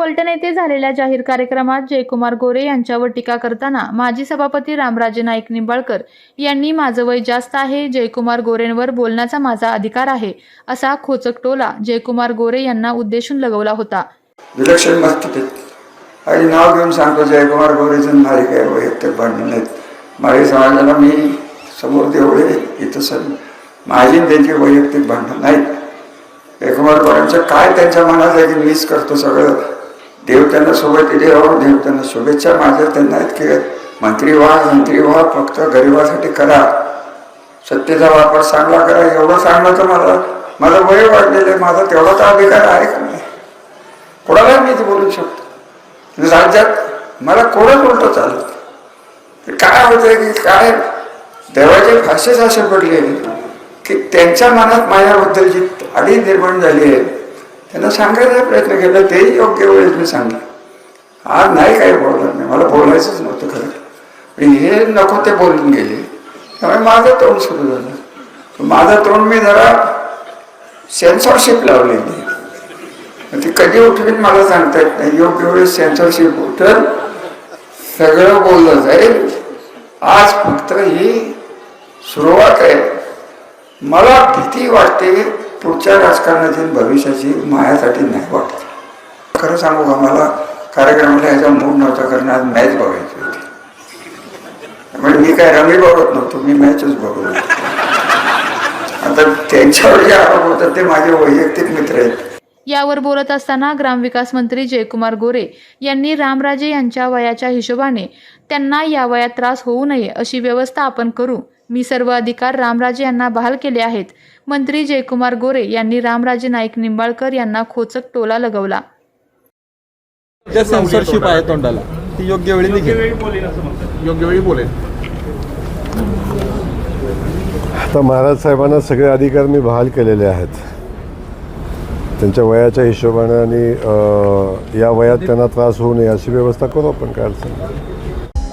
फलटण येथे झालेल्या जाहीर कार्यक्रमात जयकुमार गोरे यांच्यावर टीका करताना माजी सभापती रामराजे नाईक निंबाळकर यांनी माझं वय जास्त आहे जयकुमार गोरेंवर बोलण्याचा माझा अधिकार आहे असा खोचक टोला जयकुमार गोरे यांना उद्देशून लगवला होता. विलक्षण आणि नाव घेऊन सांगतो जयकुमार गोरेचं माझे काय वैयक्तिक भांडण आहेत माळी समाजाला मी समोर देवळे इथं सर माझी त्यांची वैयक्तिक भांडण नाहीत. जयकुमार गोरेंचं काय त्यांच्या मनात आहे की मीच करतो सगळं? देव त्यांना सोबत दिले राहून हो, देव त्यांना शुभेच्छा माझ्या त्यांना आहेत की मंत्री व्हा मंत्री व्हा फक्त गरिबासाठी करा. सत्तेचा वापर चांगला करा. एवढं सांगणं तर मला माझं वय वाढलेलं आहे. माझा तेवढा तर अधिकार आहे का नाही? कोणाला मी ते बोलू शकतो? राज्यात मला कोणच उलट चालत काय होतंय की काय? देवाचे फाशीच असे पडले की त्यांच्या मनात माझ्याबद्दल जी आधी निर्माण झाली आहे त्यांना सांगायचा प्रयत्न केला तेही योग्य वेळेस मी सांगलं. आज नाही काही बोलणार नाही. मला बोलायचंच नव्हतं खरं. पण हे नको ते बोलून गेले. त्यामुळे माझं तोंड सुरू झालं. माझं तोंड मी जरा सेन्सॉरशिप लावलेली ते ती कधी उठवीन मला सांगता येत नाही. योग्य वेळेस सेन्सॉरशिप उठल सगळं बोललं जाईल. आज फक्त ही सुरुवात आहे. मला भीती वाटते पुढच्या राजकारणाची भविष्याची मायासाठी नाही वाटत. खरं सांगू का मला कार्यक्रमाला ह्याचा मूड नव्हता कारण आज मॅच बघायची होती. म्हणजे मी काय रमी बघत नव्हतो मी मॅचच बघत होतो. आता त्यांच्यावर जे आरोप होतात ते माझे वैयक्तिक मित्र आहेत. यावर बोलत असताना ग्रामविकास मंत्री जयकुमार गोरे यांनी रामराजे यांच्या वयाच्या हिशोबाने त्यांना या वयात त्रास होऊ नये अशी व्यवस्था आपण करू. मी सर्व अधिकार रामराजे यांना बहाल केले आहेत. मंत्री जयकुमार गोरे यांनी रामराजे नाईक निंबाळकर यांना खोचक टोला लगवला. सेन्सरशिप आहे तोंडाला. ती योग्य वेळी निघेल. योग्य वेळी बोलेल आता महाराज साहेबांना सगळे अधिकार मी बहाल केलेले आहेत. त्यांच्या वयाच्या हिशोबाने आणि या वयात त्यांना त्रास होऊ नये अशी व्यवस्था करू आपण काय अडचण नाही.